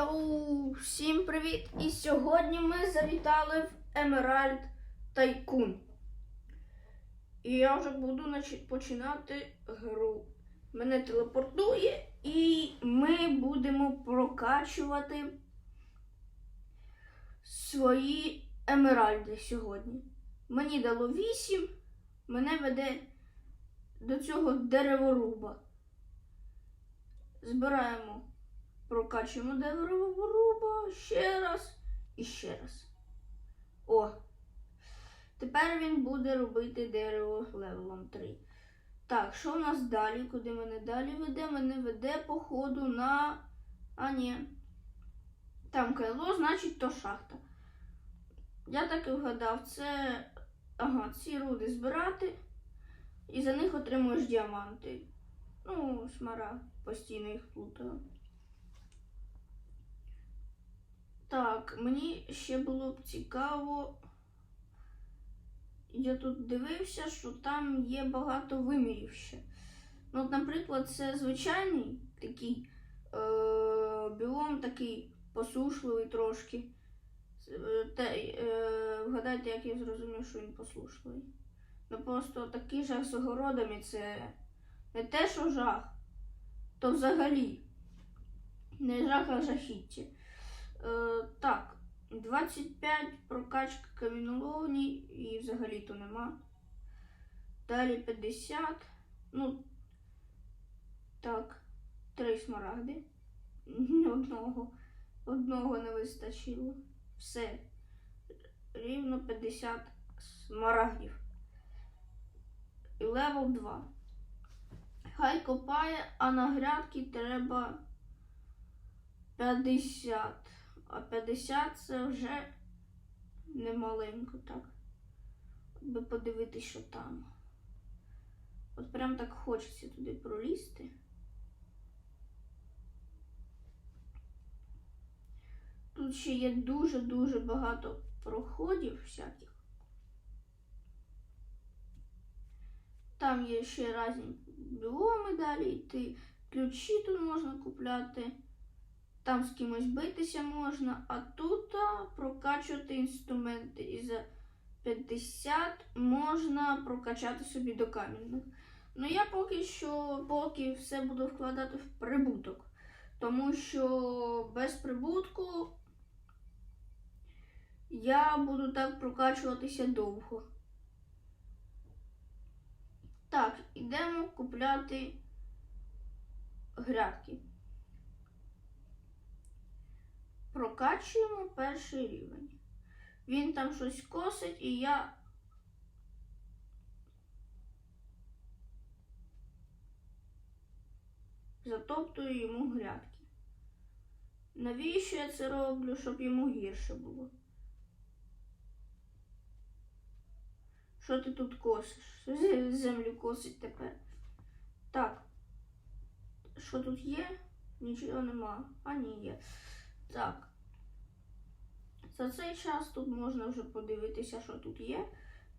Йоу, всім привіт! І сьогодні ми завітали в Емеральд Тайкун. І я вже буду починати гру. Мене телепортує, і ми будемо прокачувати свої емеральди сьогодні. Мені дало 8, мене веде до цього дереворуба. Збираємо Прокачуємо дереворуба ще раз і ще раз. О! Тепер він буде робити дерево левелом 3. Так, що в нас далі? Куди мене далі веде? Мене веде, походу, на. А, ні. Там кайло, значить, то шахта. Я так і вгадав, це. Ага, ці руди збирати. І за них отримуєш діаманти. Ну, смара, постійно їх плутаю. Так, мені ще було б цікаво. Я тут дивився, що там є багато вимірів ще. Ну, от, наприклад, це звичайний такий е- біом такий посушливий трошки. Е, Та, е- вгадайте, як я зрозумів, що він послушливий. Ну просто такий жах з огородами це не те, що жах, то взагалі не жах, а жахіття. Е, так, 25 прокачка каміноловні і взагалі то нема. Далі 50. Ну, так, три смарагди. Одного. Одного не вистачило. Все. Рівно 50 смарагдів. І левел 2. Хай копає, а на грядки треба 50. А 50 це вже немаленько, так. От би подивитися, що там. От прям так хочеться туди пролізти. Тут ще є дуже-дуже багато проходів всяких. Там є ще різні біоми далі йти. Ключі тут можна купляти. Там з кимось битися можна, а тут прокачувати інструменти. І за 50 можна прокачати собі до камінних. Ну я поки що поки все буду вкладати в прибуток. Тому що без прибутку я буду так прокачуватися довго. Так, ідемо купляти грядки. Прокачуємо перший рівень. Він там щось косить, і я. Затоптую йому грядки. Навіщо я це роблю, щоб йому гірше було? Що ти тут косиш? Землю косить тепер. Так. Що тут є? Нічого нема. А ні, є. Так. За цей час тут можна вже подивитися, що тут є,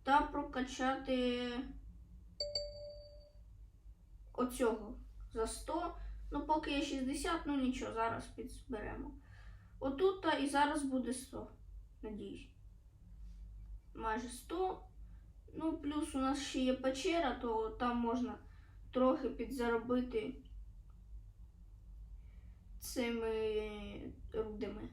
та прокачати оцього за 100. Ну, поки є 60, ну нічого, зараз підзберемо. Отут та і зараз буде 100, надіюсь. Майже 100. Ну, плюс у нас ще є печера, то там можна трохи підзаробити цими рудами.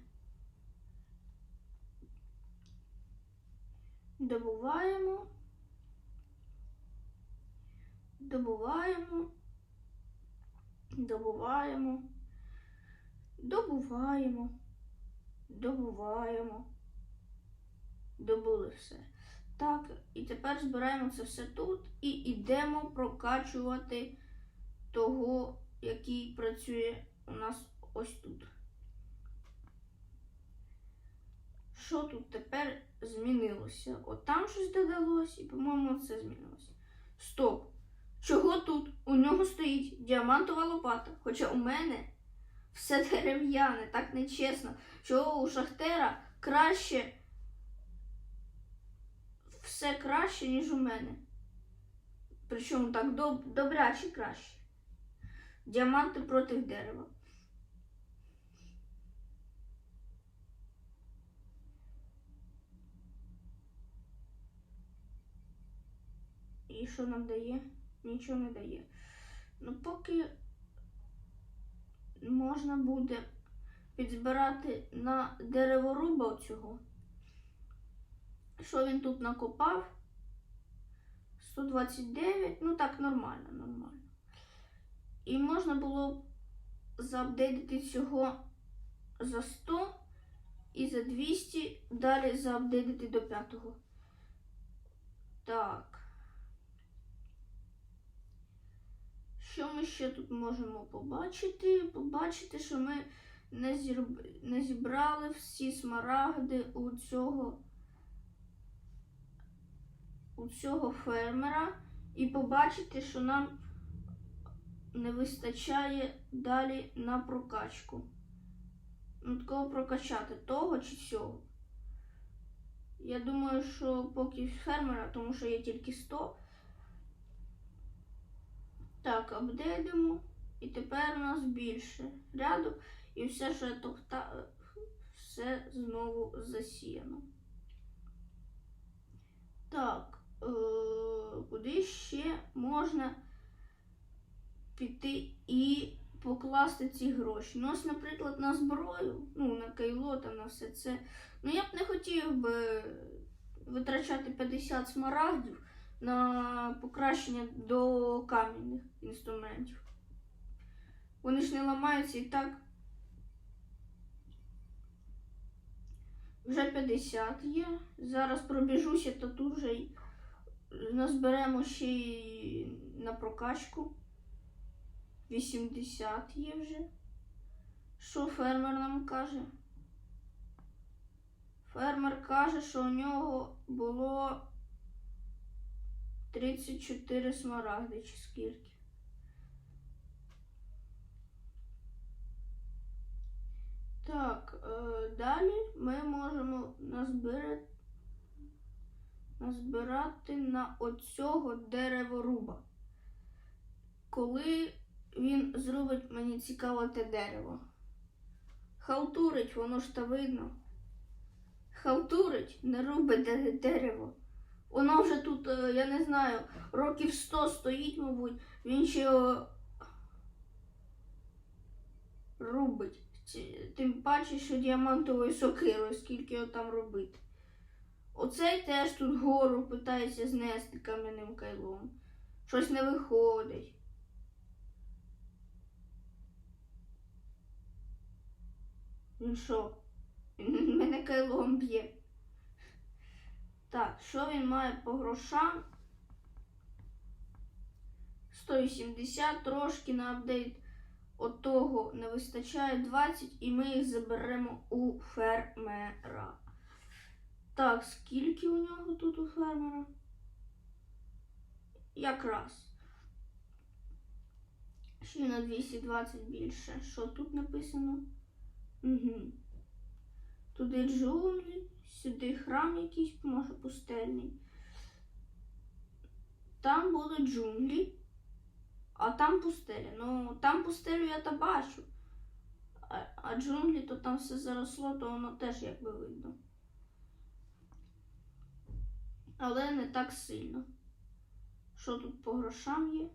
Добуваємо. Добуваємо. Добуваємо. Добуваємо. Добуваємо. Добули все. Так, і тепер збираємо це все тут і йдемо прокачувати того, який працює у нас ось тут. Що тут тепер змінилося? От там щось додалось, і, по-моєму, це змінилося. Стоп! Чого тут? У нього стоїть діамантова лопата. Хоча у мене все дерев'яне, так нечесно. Чого у шахтера краще все краще, ніж у мене. Причому так доб- добряче краще. Діаманти проти дерева. І що нам дає? Нічого не дає. Ну, поки можна буде підзбирати на дереворуба цього. Що він тут накопав? 129, ну так, нормально, нормально. І можна було б заапдейтити цього за 100 і за 200, далі заапдейтити до 5. Так. Що ми ще тут можемо побачити? Побачити, що ми не, зірб... не зібрали всі смарагди у цього, у цього фермера, і побачити, що нам не вистачає далі на прокачку. Ну, такого прокачати того чи цього. Я думаю, що поки фермера, тому що є тільки 100. Так, апдейдимо. І тепер у нас більше ряду. І все, що я товта, все знову засіяно. Так, е- куди ще можна піти і покласти ці гроші? Ну, ось, наприклад, на зброю, ну, на кайло там, на все це. Ну, я б не хотів би витрачати 50 смарагдів на покращення до кам'яних інструментів. Вони ж не ламаються і так. Вже 50 є. Зараз пробіжуся, то тут вже назберемо ще й на прокачку. 80 є вже. Що фермер нам каже? Фермер каже, що у нього було 34 смарагди чи скільки. Так, е, далі ми можемо назбирати, назбирати на оцього дереворуба. Коли він зробить мені цікаво те дерево. Халтурить, воно ж та видно. Халтурить, не робить дерево. Воно вже тут, е, я не знаю, років 100 стоїть, мабуть, він ще його рубить. Тим паче, що діамантовою сокирою, скільки його там робити. Оцей теж тут гору питається знести кам'яним кайлом. Щось не виходить. Він що? Мене кайлом б'є. Так, що він має по грошам? 180, трошки на апдейт от того не вистачає 20, і ми їх заберемо у фермера. Так, скільки у нього тут у фермера? Якраз. Ще на 220 більше. Що тут написано? Угу. Туди джунглі, сюди храм якийсь, може пустельний. Там будуть джунглі, а там пустеля. Ну, там пустелю я то бачу. А, а джунглі, то там все заросло, то воно теж якби видно. Але не так сильно. Що тут по грошам є?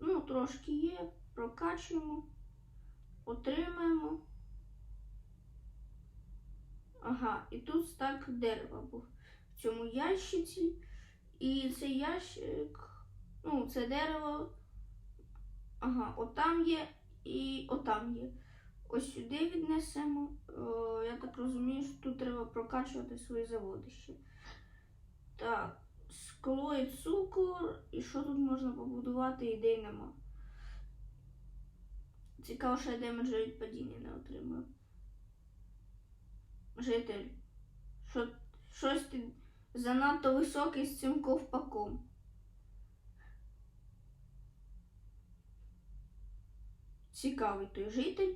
Ну, трошки є, прокачуємо, отримаємо. Ага, і тут стак дерева був в цьому ящиці. І цей ящик, ну, це дерево. Ага, отам є і отам є. Ось сюди віднесемо. О, я так розумію, що тут треба прокачувати свої заводище. Так, скло і цукор. І що тут можна побудувати, ідей нема. Цікаво, що я демеджа від падіння не отримую. Житель, що, щось ти занадто високий з цим ковпаком. Цікавий той житель.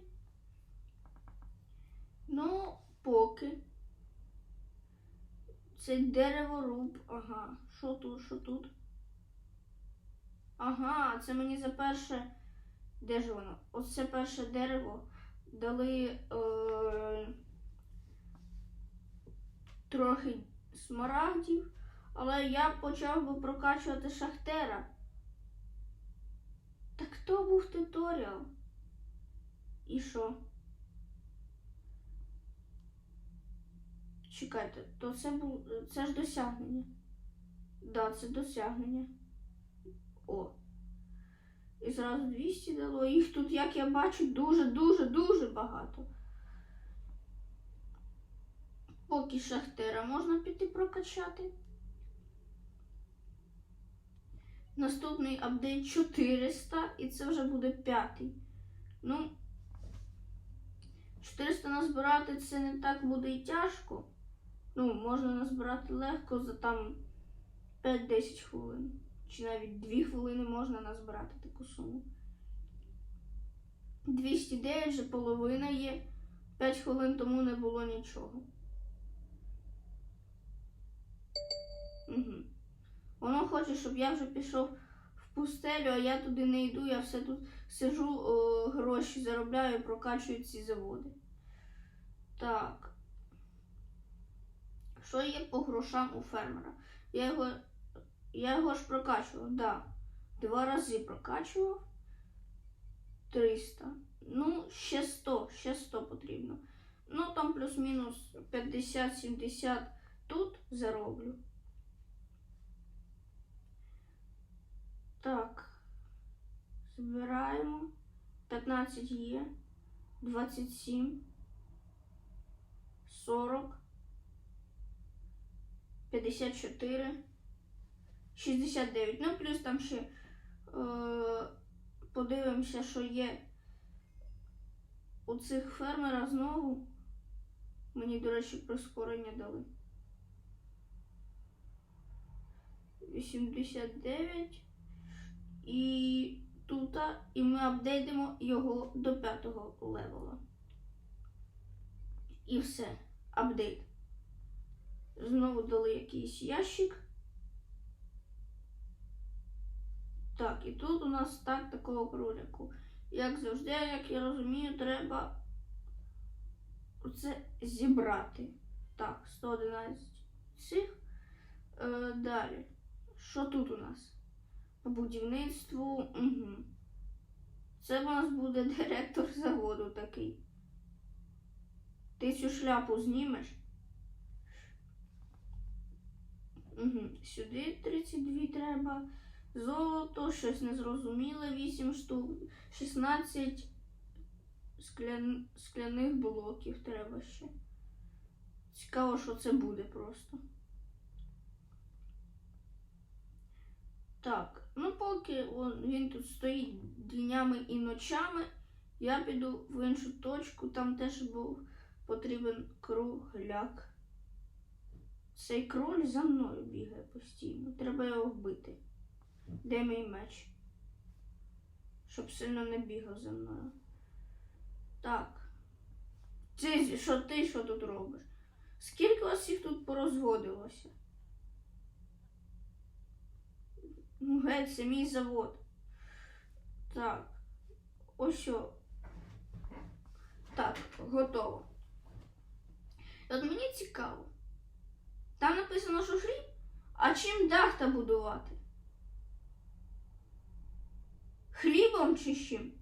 Ну, поки. Це дереворуб. Ага. Що тут, що тут? Ага, це мені за перше. Де ж воно? Оце перше дерево дали. Е... трохи смарагдів, Але я почав би прокачувати Шахтера. Так то був туторіал. І що? Чекайте, то це був. Це ж досягнення. Да, це досягнення. О. І зразу 200 дало. Їх тут, як я бачу, дуже-дуже дуже багато. Поки Шахтера можна піти прокачати. Наступний апдейт 400, і це вже буде п'ятий. Ну, 400 назбирати це не так буде і тяжко. Ну, можна назбирати легко за там 5-10 хвилин. Чи навіть 2 хвилини можна назбирати таку суму. 209 вже половина є. 5 хвилин тому не було нічого. Воно хоче, щоб я вже пішов в пустелю, а я туди не йду, я все тут сижу, о, гроші заробляю, прокачую ці заводи. Так. Що є по грошам у фермера? Я його, я його ж прокачував, да. Два рази прокачував. 300. Ну, ще 100, ще 100 потрібно. Ну, там плюс-мінус 50-70 тут зароблю. Так. Збираємо. 15 є. 27. 40. 54. 69. Ну, плюс там ще е, подивимося, що є у цих фермера знову. Мені, до речі, прискорення дали. 89. І тут, і ми апдейтимо його до п'ятого левела. І все. Апдейт. Знову дали якийсь ящик. Так, і тут у нас так такого кроляку. Як завжди, як я розумію, треба це зібрати. Так, 111 цих. Е, далі. Що тут у нас? Будівництву. Угу. Це у нас буде директор заводу такий. Ти цю шляпу знімеш? Угу. Сюди 32 треба. Золото, щось незрозуміле, 8 штук, 16 склян... скляних блоків треба ще. Цікаво, що це буде просто. Так, ну поки він тут стоїть днями і ночами, я піду в іншу точку, там теж був потрібен кругляк. Цей кроль за мною бігає постійно. Треба його вбити. Де мій меч? Щоб сильно не бігав за мною. Так. Ти, що ти що тут робиш? Скільки вас їх тут порозводилося? Ну, геть, це мій завод. Так. Ось що. Так, готово. І От мені цікаво. Там написано, що хліб, а чим дахта будувати? Хлібом чи чим?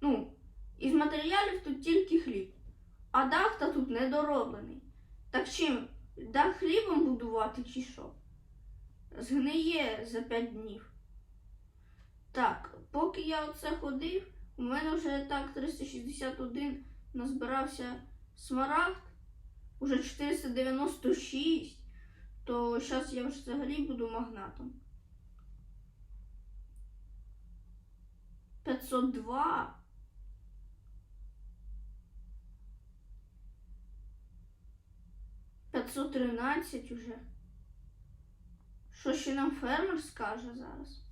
Ну, із матеріалів тут тільки хліб, а дахта тут недороблений. Так чим? Дах хлібом будувати чи що? Згниє за 5 днів. Так, поки я оце ходив, у мене вже так 361 назбирався смарагд, уже 496, то зараз я взагалі буду магнатом. 502. П'ятсот тринадцять уже. Що ще нам фермер скаже зараз?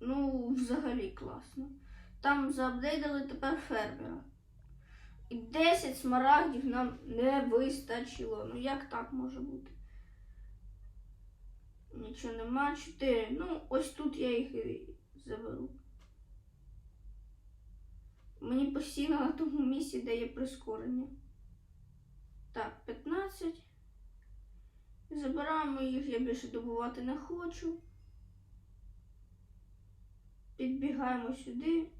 Ну, взагалі класно. Там заапдейдили тепер фермера. І 10 смарагдів нам не вистачило. Ну як так може бути? Нічого нема. 4. Ну, ось тут я їх і заберу. Мені постійно на тому місці дає прискорення. Так, 15. Забираємо їх, я більше добувати не хочу. Підбігаємо сюди.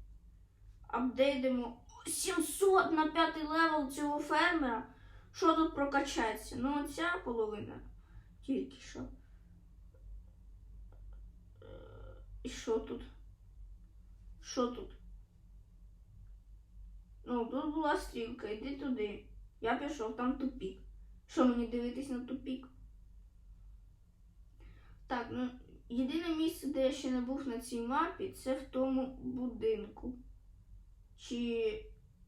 Апдейдимо 700 на п'ятий левел цього фермера. Що тут прокачається? Ну, оця половина. Тільки що. І що тут? Що тут? Ну, тут була стрілка, йди туди. Я пішов, там тупік. Що мені дивитись на тупік? Так, ну єдине місце, де я ще не був на цій мапі, це в тому будинку. Чи.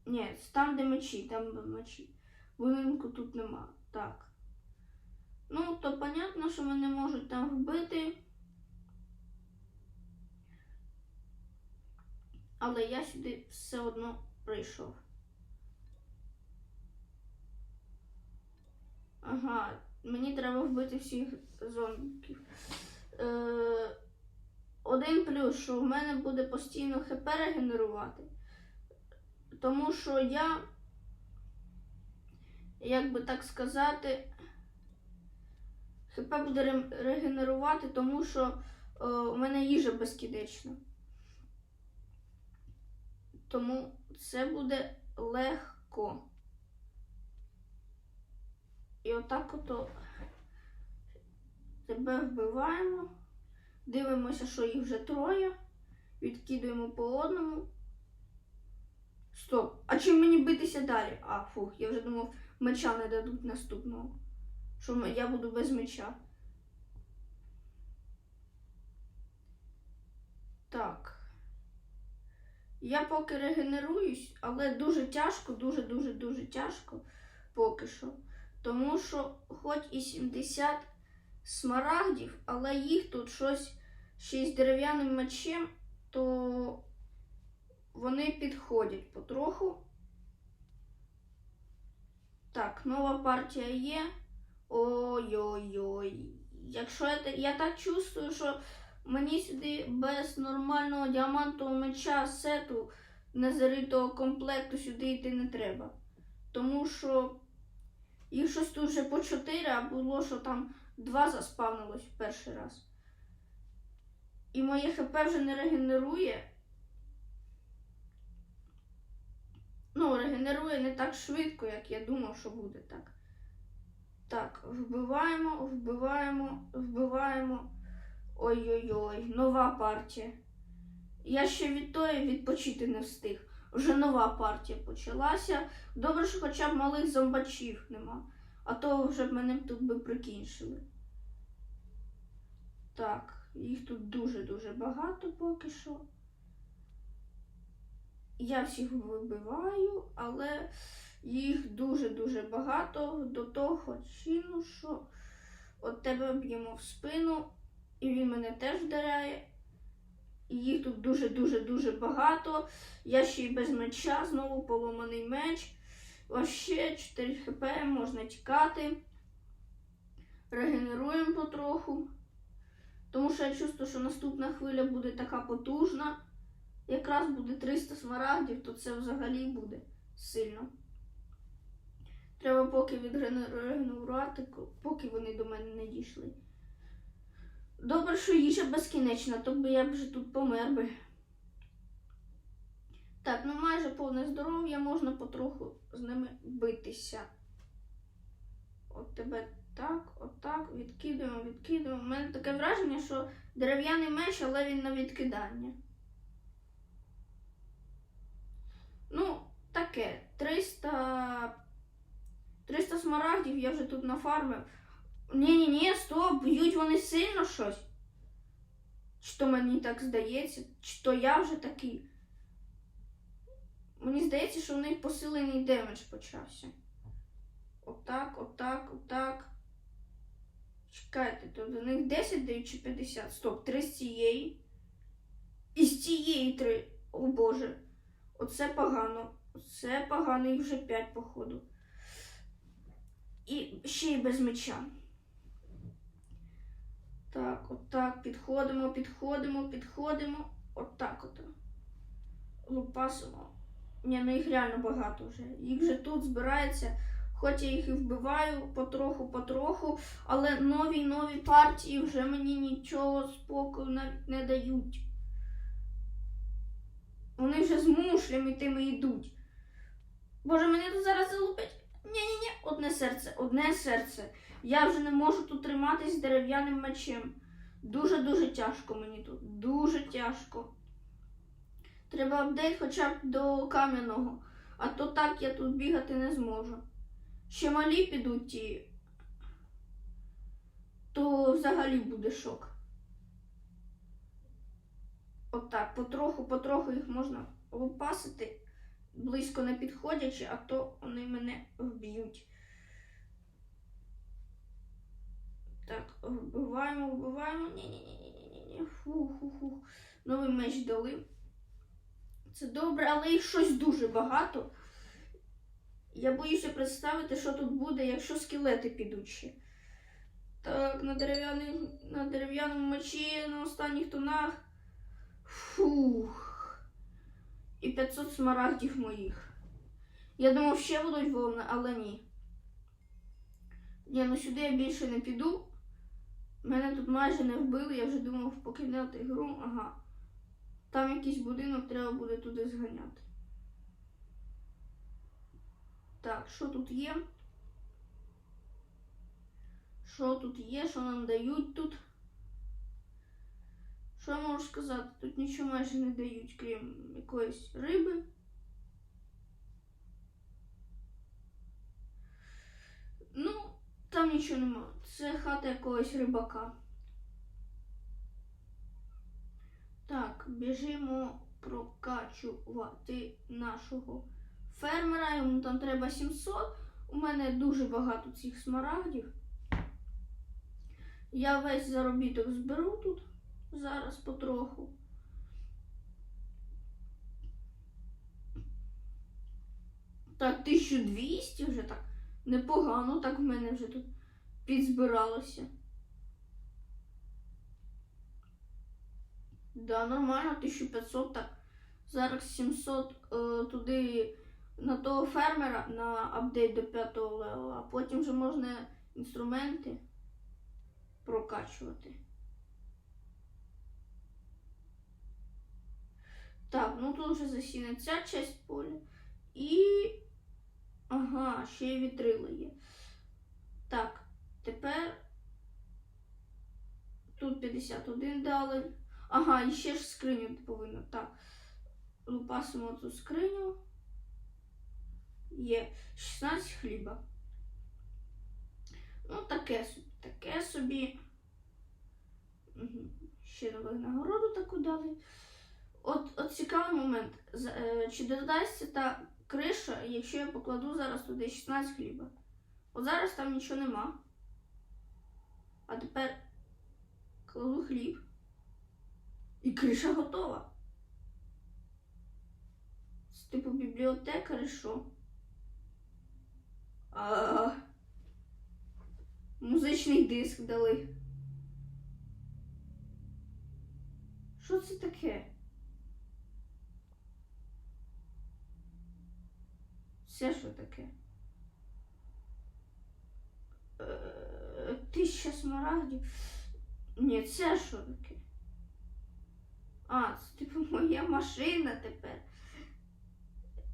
Ні, там, де мечі, там де мечі. Будинку тут нема. Так. Ну, то понятно, що мене можуть там вбити. Але я сюди все одно прийшов. Ага, мені треба вбити всіх зомбіків. Е, один плюс, що в мене буде постійно ХП регенерувати. Тому що я, як би так сказати, ХП буде регенерувати, тому що е, у мене їжа безкінечна. Тому це буде легко. І отак ото тебе вбиваємо. Дивимося, що їх вже троє. Відкидуємо по одному. Стоп. А чим мені битися далі? А, фух, я вже думав, меча не дадуть наступного. Що я буду без меча. Так. Я поки регенеруюсь, але дуже тяжко, дуже-дуже дуже тяжко поки що. Тому що хоч і 70 смарагдів, але їх тут щось ще з дерев'яним мечем, то вони підходять потроху. Так, нова партія є. Ой-ой-ой. Якщо я, я так чувствую, що мені сюди без нормального діамантового меча сету незаритого комплекту сюди йти не треба. Тому що їх щось тут вже по 4, а було, що там 2 заспавнилось в перший раз. І моє ХП вже не регенерує. Ну, регенерує не так швидко, як я думав, що буде так. Так, вбиваємо, вбиваємо, вбиваємо. Ой-ой-ой, нова партія. Я ще від тої відпочити не встиг. Вже нова партія почалася. Добре, що хоча б малих зомбачів нема. А то вже б мене тут би прикінчили. Так, їх тут дуже-дуже багато поки що. Я всіх вибиваю, але їх дуже-дуже багато до того чину, що от тебе б'ємо в спину, і він мене теж вдаряє. І їх тут дуже-дуже-дуже багато. Я ще й без меча, знову поломаний меч. Вообще 4 хп, можна тікати. Регенеруємо потроху. Тому що я чувствую, що наступна хвиля буде така потужна. Якраз буде 300 смарагдів, то це взагалі буде сильно. Треба поки відрегенерувати, поки вони до мене не дійшли. Добре, що їжа безкінечна, то би я б вже тут помер би. Так, ну майже повне здоров'я, можна потроху з ними битися. От тебе так, отак, відкидуємо, відкидуємо. У мене таке враження, що дерев'яний меч, але він на відкидання. Ну, таке. 300. 300 смарагдів я вже тут нафармив. Ні-ні-ні, стоп, б'ють вони сильно щось. Чи то мені так здається, чи то я вже такий. Мені здається, що в них посилений демедж почався. Отак, отак, отак. Чекайте, то до них 10 дають чи 50? Стоп, 3 з цієї. І з цієї 3. О Боже. Оце погано. Оце погано, їх вже 5, походу. І ще й без меча. Так, отак, підходимо, підходимо, підходимо. Отак от. Лупасимо. Ні, ну їх реально багато вже. Їх вже тут збирається Хоч я їх і вбиваю потроху-потроху, але нові нові партії вже мені нічого спокою навіть не дають. Вони вже з мушлями тими йдуть. Боже, мене тут зараз залупять. Ні-ні-ні, одне серце, одне серце. Я вже не можу тут триматись дерев'яним мечем. Дуже-дуже тяжко мені тут. Дуже тяжко. Треба апдейт хоча б до кам'яного, а то так я тут бігати не зможу. Ще малі підуть ті, то взагалі буде шок. Отак, потроху, потроху їх можна лупасити, близько не підходячи, а то вони мене вб'ють. Так, вбиваємо, вбиваємо. Ні-ні-ні-ні-ні. Фу-ху-ху. Новий меч дали. Це добре, але їх щось дуже багато. Я боюся представити, що тут буде, якщо скелети підуть ще. Так, на, на дерев'яному мечі на останніх тонах. Фух. І 500 смарагдів моїх. Я думав, ще будуть волни, але ні. Ні, ну сюди я більше не піду. Мене тут майже не вбили, я вже думав покидати гру. Ага. Там якийсь будинок, треба буде туди зганяти. Так, що тут є? Що тут є? Що нам дають тут? Що я можу сказати? Тут нічого майже не дають, крім якоїсь риби. Ну, там нічого нема. Це хата якогось рибака. Так, біжимо прокачувати нашого фермера. Йому там треба 700. У мене дуже багато цих смарагдів. Я весь заробіток зберу тут зараз потроху. Так, 1200 вже так непогано, так в мене вже тут підзбиралося. Да, нормально, 1500, так. Зараз 700 е, туди на того фермера на апдейт до 5 левела, а потім вже можна інструменти прокачувати. Так, ну тут вже засіяна ця часть поля. І. Ага, ще й вітрила є. Так, тепер тут 51 дали. Ага, і ще ж скриню повинно. Так. Лупасимо цю скриню. Є 16 хліба. Ну, таке собі. Таке собі. Угу. Ще дали нагороду таку дали. От, от цікавий момент. Е, Чи додасться та криша, якщо я покладу зараз туди 16 хліба? От зараз там нічого нема. А тепер кладу хліб. І криша готова. З типу бібліотека, що? А, музичний диск дали. Що це таке? Це що таке? Е, Тисяча смарагдів. Ні, це що таке? А, це типу моя машина тепер.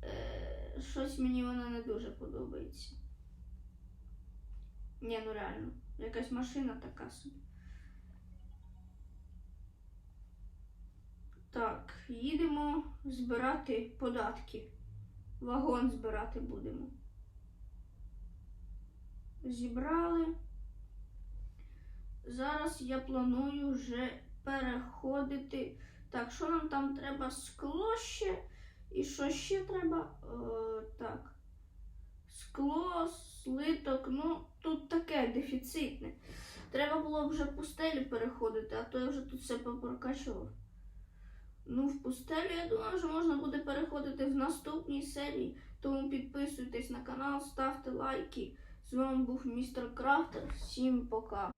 Е, щось мені вона не дуже подобається. Ні, ну реально, якась машина така собі. Так, їдемо збирати податки. Вагон збирати будемо. Зібрали. Зараз я планую вже переходити. Так, що нам там треба? Скло ще. І що ще треба? Е, так. Скло, слиток, ну, тут таке дефіцитне. Треба було вже пустелі переходити, а то я вже тут все попрокачував. Ну, в пустелю, я думаю, що можна буде переходити в наступній серії. Тому підписуйтесь на канал, ставте лайки. З вами був містер Крафтер. Всім пока.